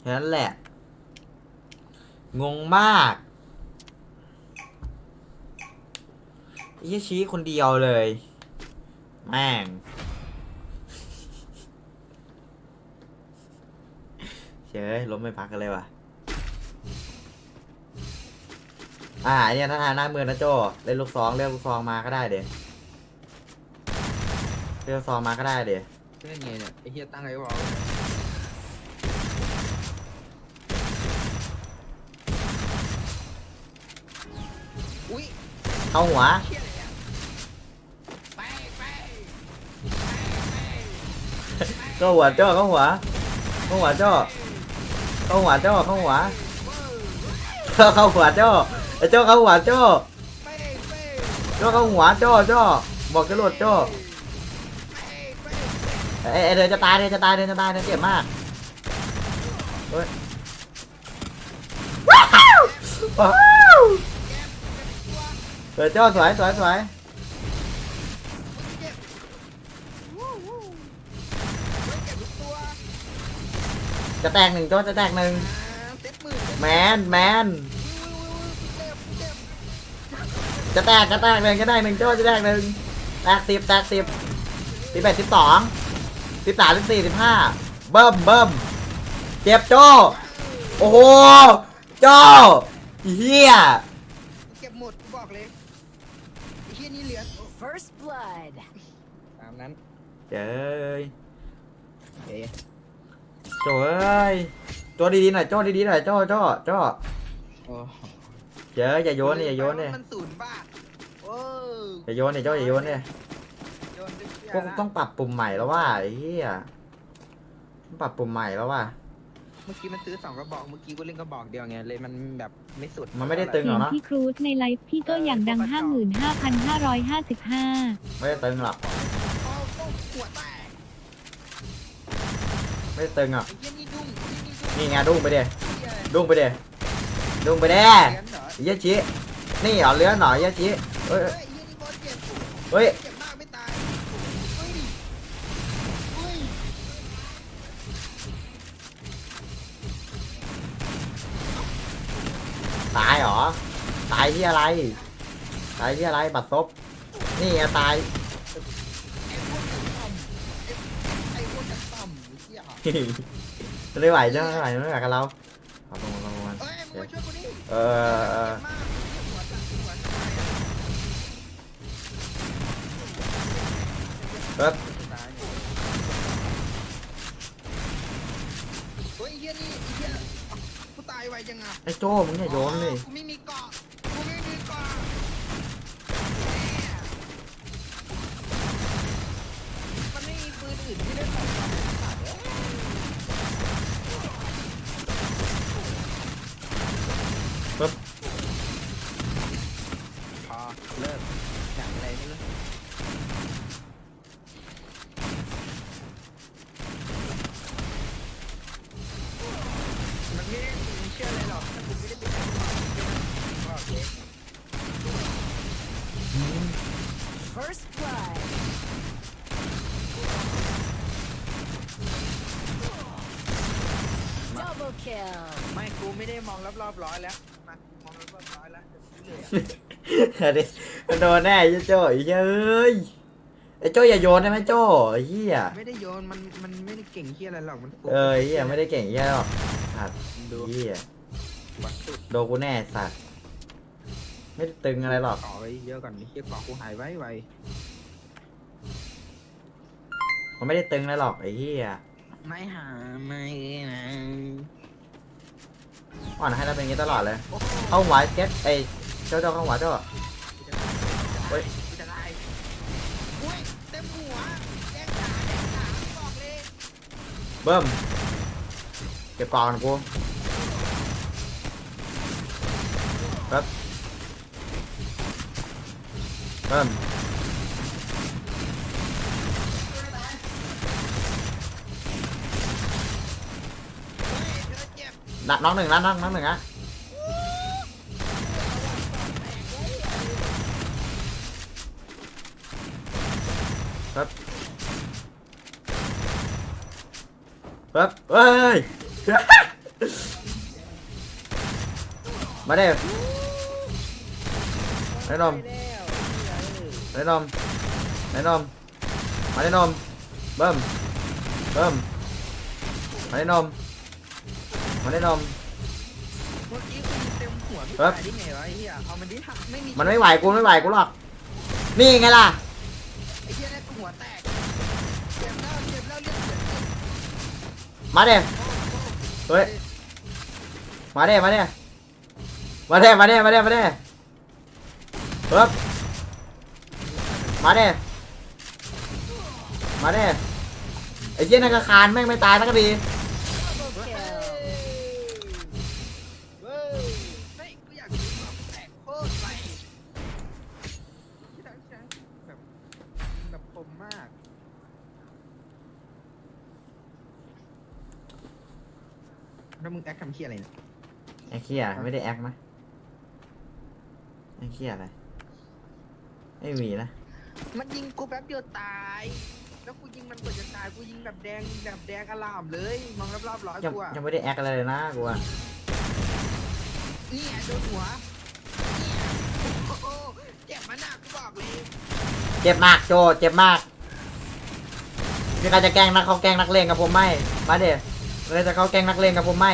แค่นั้นแหละ งงมากอี้ชี้คนเดียวเลย แม่งเชยล้มไม่พักกันเลยว่ะ อ่าเนี่ยถ้าทางหน้ามือนะโจเล่นลูกซองเลือกลูกซองมาก็ได้เดี๋ยวเลือกลูกซองมาก็ได้เดี๋ยวเล่นไงเนี่ยไอ้เฮียตั้งไอ้วอล อุ้ยเข้าหัวเฮียอะไรอะไปไปเข้าหัวโจ้เข้าหัวเข้าหัวโจ้เข้าหัวโจ้เข้าหัวเข้าหัวโจ้ไอ้โจ้เข้าหัวโจ้ไปไปโจ้เข้าหัวโจ้โจ้บอกจะหลุดโจ้ไปไปเอ้ยเอ้ยเดี๋ยวจะตายเดี๋ยวจะตายเดี๋ยวจะตายเดี๋ยวเจ็บมากเฮ้ยว้าวว้าว เฮ้ยโจ้สวยสวยสวยจะแตกหนึ่งโจ้จะแตกหนึ่งแมนแมนจะแตกจะแตกหนึ่งจะแตกหนึ่งโจ้จะแตกหนึ่งแตกสิบแตกสิบสิบแปดสิบสองสิบสามสิบสี่สิบห้าเบิ้มเบิ้มเจ็บโจ้โอ้โหโจ้เฮียเก็บหมดบอกเลย เฮียนี่เหลือ First blood. ตามนั้นเจ้ยโอเคโจ้เอ้ยโจ้ดีๆหน่อยโจ้ดีๆหน่อยโจ้โจ้โจ้โอ้เจ้ยอย่าโยนนี่อย่าโยนนี่มันศูนย์บาทโอ้อย่าโยนนี่โจ้อย่าโยนนี่โยนไปเสียพวกละ ต้องปรับปุ่มใหม่แล้วว่าไอ้เหี้ยต้องปรับปุ่มใหม่แล้วว่า เมื่อกี้มันซื้อสองกระบอก เมื่อกี้กูเล่นกระบอกเดียวไงเลยมันแบบไม่สุดมันไม่ได้ตึงเสีหรยองเนาะพี่ครูซในไลฟ์พี่ก็อย่างดัง 55,555 ไม่ได้ตึงหรอกโอ้โหหัวแตกไม่ได้ตึงอะไอ้เหี้ยนี่ดุ้งไอ้เหี้ยนี่ดุ้งนี่ไงดุ้งไปเดเหี้ยดุ้งไปเดดุ้งไปเดเลี้ยนเหรอไอ้เหี้ยชี้นี่เหรอเลื้อนหน่อยเหี้ยชี้เฮ้ยเฮ้ยไอ้เหี้ยนี่บอสเจ็บเฮ้ยเจ็บ รอ ตายที่อะไร ตายที่อะไรบัดซบนี่ไงตายไอ้พวกกระต่ำไอ้ไอ้เหี้ยไม่ไหวใช่ไหมไม่ไหวไม่ไหวกับเราเอาลงลงมาเอ้ยมึงมาช่วยกูดิเออเออายไวจังอะไอ้โจ้มึงอย่าโยนเลยกูไม่มีเกาะกูไม่มีเกาะมันไม่มีปืนอื่นที่ได้ใส่เกาะไอ้สัตว์เอ้ยปึ๊บ First blood. Double kill. ไม่กูไม่ได้มองรอบๆร้อยแล้วมามองรอบๆร้อยแล้วเดี๋ยวกูเลยอะอันนี้มันโดนแน่ไอ้โจ้ไอ้เหี้ยเอ้ยไอ้โจ้อย่าโยนได้ไหมโจ้ไอ้เหี้ยไม่ได้โยนมันมันไม่ได้เก่งเฮียอะไรหรอกมันฟุกเออไอ้เหี้ยไม่ได้เก่งเหี้ยหรอกสัตว์ดูเหี้ยวัดสุดโดนกูแน่สัตว์ ไม่ได้ตึงอะไรหรอก ต่อไว้เยอะก่อนนี่เฮียเกาะกูหายไว้ไวมันไม่ได้ตึงอะไรหรอกไอ้เหี้ยไม่หาไม่นะอ่อนให้เราเป็นอย่างนี้ตลอดเลย เข้าหัวเก็ตไอ้เจ้าเจ้าเข้าหัวเจ้า เฮ้ย กูจะไล่อุ้ยเต็มหัวแดงขาแดงขาบอกเลยเบิ้มเก็บกล่องกูครับ เบิ้มเฮ้ยเธอเจ็บนัดน้องหนึ่งนัดน้องน้องหนึ่งอะครับครับเฮ้ย มาเด้ไอ้นม ไปแล้วไอ้นมไอ้นมมาไอ้นมเบิ้มเบิ้มมาไอ้นมมาไอ้นมเมื่อกี้กูยิงเต็มหัวพี่ตายได้ไงวะไอ้เหี้ยเอามันดิไม่มีมันไม่ไหวกูไม่ไหวกูหรอกนี่ไงล่ะไอ้เหี้ยได้กูหัวแตกเจ็บแล้วเจ็บแล้วเลือดเจ็บมาเด้เฮ้ยมาเด้มาเด้มาเด้มาเด้มาเด้มาเด้ปึ๊บ มาเด้มาเด้ไอ้เจี๊ยนักคานแม่งไม่ตายสักที Double kill. เว้ยเฮ้ยกูอยากยิงหัวแตกโคตรไปที่ดังใช่แบบแบบคมมากแล้วมึงแอคทำเหี้ยอะไรเนี่ยไอ้เขี้ยไม่ได้แอคไหมไอ้เขี้ยอะไร ไม่มีนะ มันยิงกูแป๊บเดียวตาย แล้วกูยิงมันกว่าจะตาย กูยิงแบบแดงแบบแดงอลามเลย มองรอบๆร้อยยังกูอะยังไม่ได้แอคอะไรเลยนะกูอะนี่ไงโดนหัวนี่ไงโอ้โหเจ็บมันหนักกูบอกเลยเจ็บมากโจเจ็บมากมีใครจะแกล้งนักเขาแกล้งนักเลงกับผมไหมมาเด้มีใครจะเข้าแกล้งนักเลงกับผมไหม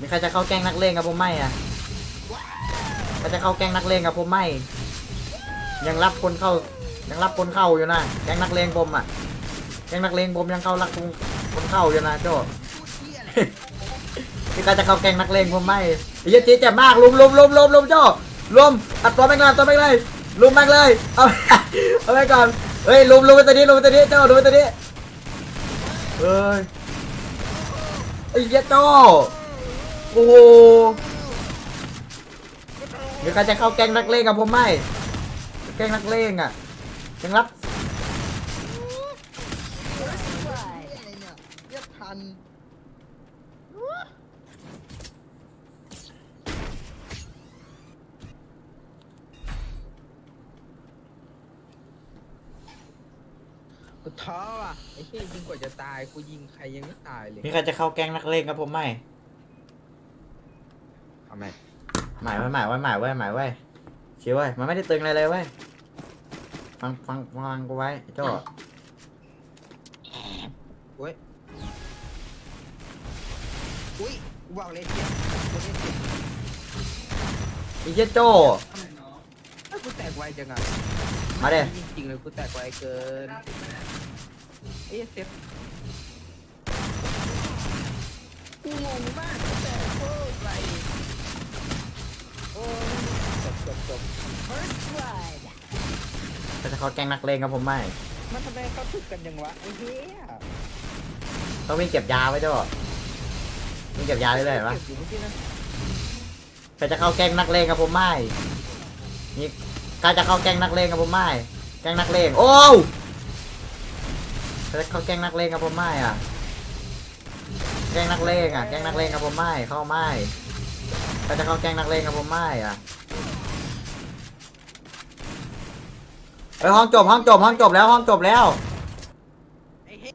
มีใครจะเข้าแกล้งนักเลงกับผมไหมอะใครจะเข้าแกล้งนักเลงกับผมไหม ยังรับคนเข้า ยังรับคนเข้าอยู่นะแกล้งนักเลงผมอะแกล้งนักเลงผมยังเข้ารับคนคนเข้าอยู่นะโจพูดเที่ยอะไรพี่กาจะเข้าแกงนักเลงผมไม่ไอ้เหี้ยจีเจ็บมากลุมลุมลุมลุมลุมโจ้ลุมตัดตัวแม่งเลยตัวแม่งเลยลุมแม่งเลยเอาเอาไปก่อนเฮ้ยลุมลุมไปตัวนี้ลุมไปตัวนี้โจ้ลุมไปตัวนี้เฮ้ยไอ้เหี้ยโจ้โอ้โหพี่กาจะเข้าแกงนักเลงกับผมไหม แกงนักเลงอะยังรับ First blood. อะไรเนี่ยเรียบทันกูท้อว่ะไอ้เหี้ยยิงกว่าจะตายกูยิงใครยังไม่ตายเลยพี่กาจะเข้าแกงนักเลงกับผมไหมเอาไหมหมายไว้หมายไว้หมายไว้หมายไว้ชิวไว้ยมันไม่ได้ตึงอะไรเลยเว้ย ฟังฟังฟังกูไว้โจ้เว้ยอุ้ยกูบอกเลยเจ็บกูไม่เจ็บไอ้เหี้ยโจ้เอ้ยกูแตกไวจังอะมาเด้จริงๆเลยกูแตกไวเกินเอ้ยเซฟกูงงมากกูแตกโคตรไวโอ้ยจบจบจบ First blood. ก็จะเข้าแกงนักเลงกับผมไหมมันทำไมเขาถึกกันยังวะไอ้เหี้ยต้องวิ่งเก็บยาไว้โจ้วิ่งเก็บยาเรื่อยๆเห็นปะเก็บอยู่เมื่อกี้นะใครจะเข้าแกงนักเลงกับผมไหมนี่ใครจะเข้าแกงนักเลงกับผมไหมแกงนักเลงโอ้วใครจะเข้าแกงนักเลงกับผมไหมอะแกงนักเลงอะแกงนักเลงกับผมไหมเข้าไหมใครจะเข้าแกงนักเลงกับผมไหมอะ เฮ้ยห้องจบห้องจบห้องจบแล้วห้องจบแล้ว ไอ้เหี้ย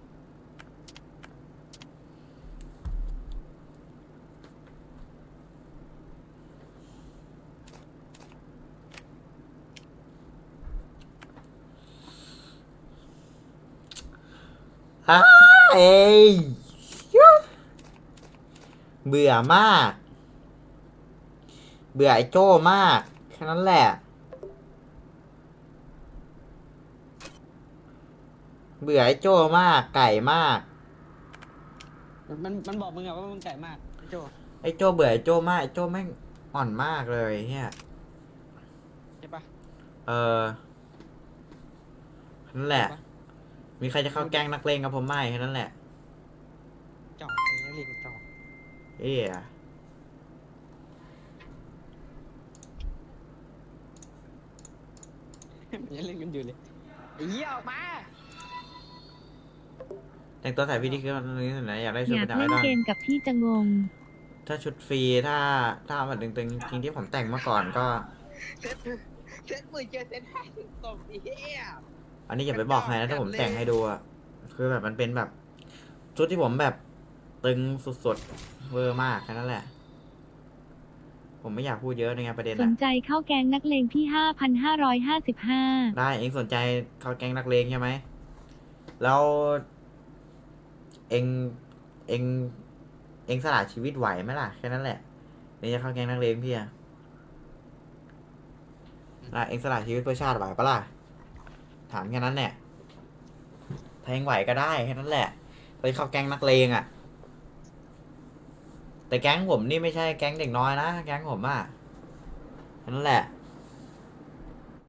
อ้าเอ้ยเบื่อมาก เบื่อไอ้โจ้มาก แค่นั้นแหละ เบื่อไอ้โจ้มาก ไก่มาก มันมันบอกมึงอะว่ามึงไก่มากไอ้โจไอ้โจ้เบื่อไอ้โจ้มากไอ้โจ้แม่งอ่อนมากเลยเฮียใช่ปะเออนั่นแหละ มีใครจะเข้าแกล้งนักเลงกับผมไหมแค่นั้นแหละจอกไอ้นี่เรียกกันจอกเอ้ยมันยังเล่นกันอยู่เลยไอ้เหี้ยออกมา แต่งตัวใส่วิดีคือมันนี้ไหนอยากได้ชุดอยาเป็กนอะไรเล่นบ้างเกมกับพี่จะงง ถ้าชุดฟรีถ้าถ้าเอาแบบตึงๆจริงๆที่ผมแต่งเมื่อก่อนก็ เซตเซตหมื่นเจ็ดเซตห้าสิบสองไอ้เหี้ยอันนี้อย่าไปบอกใครนะถ้าผมแต่งให้ดูอะคือแบบมันเป็นแบบ ชุดที่ผมแบบตึงสุดๆเวอร์มากแค่นั้นแหละ ผมไม่อยากพูดเยอะในไงประเด็นสอะนใจเข้าแกงนักเลงที่5,555ได้เองสนใจเข้าแก๊งนักเลงใช่ไหมแล้ว เองเองเองสละชีวิตไหวไหมล่ะแค่นั้นแหละเองจะเข้าแก๊งนักเลงพี่อะอะเองสละชีวิตเพื่อชาติไหวปะล่ะถามแค่นั้นแหละถ้าเองไหวก็ได้แค่นั้นแหละไปเข้าแก๊งนักเลงอะแต่แก๊งผมนี่ไม่ใช่แก๊งเด็กน้อยนะแก๊งผมอะแค่นั้นแหละ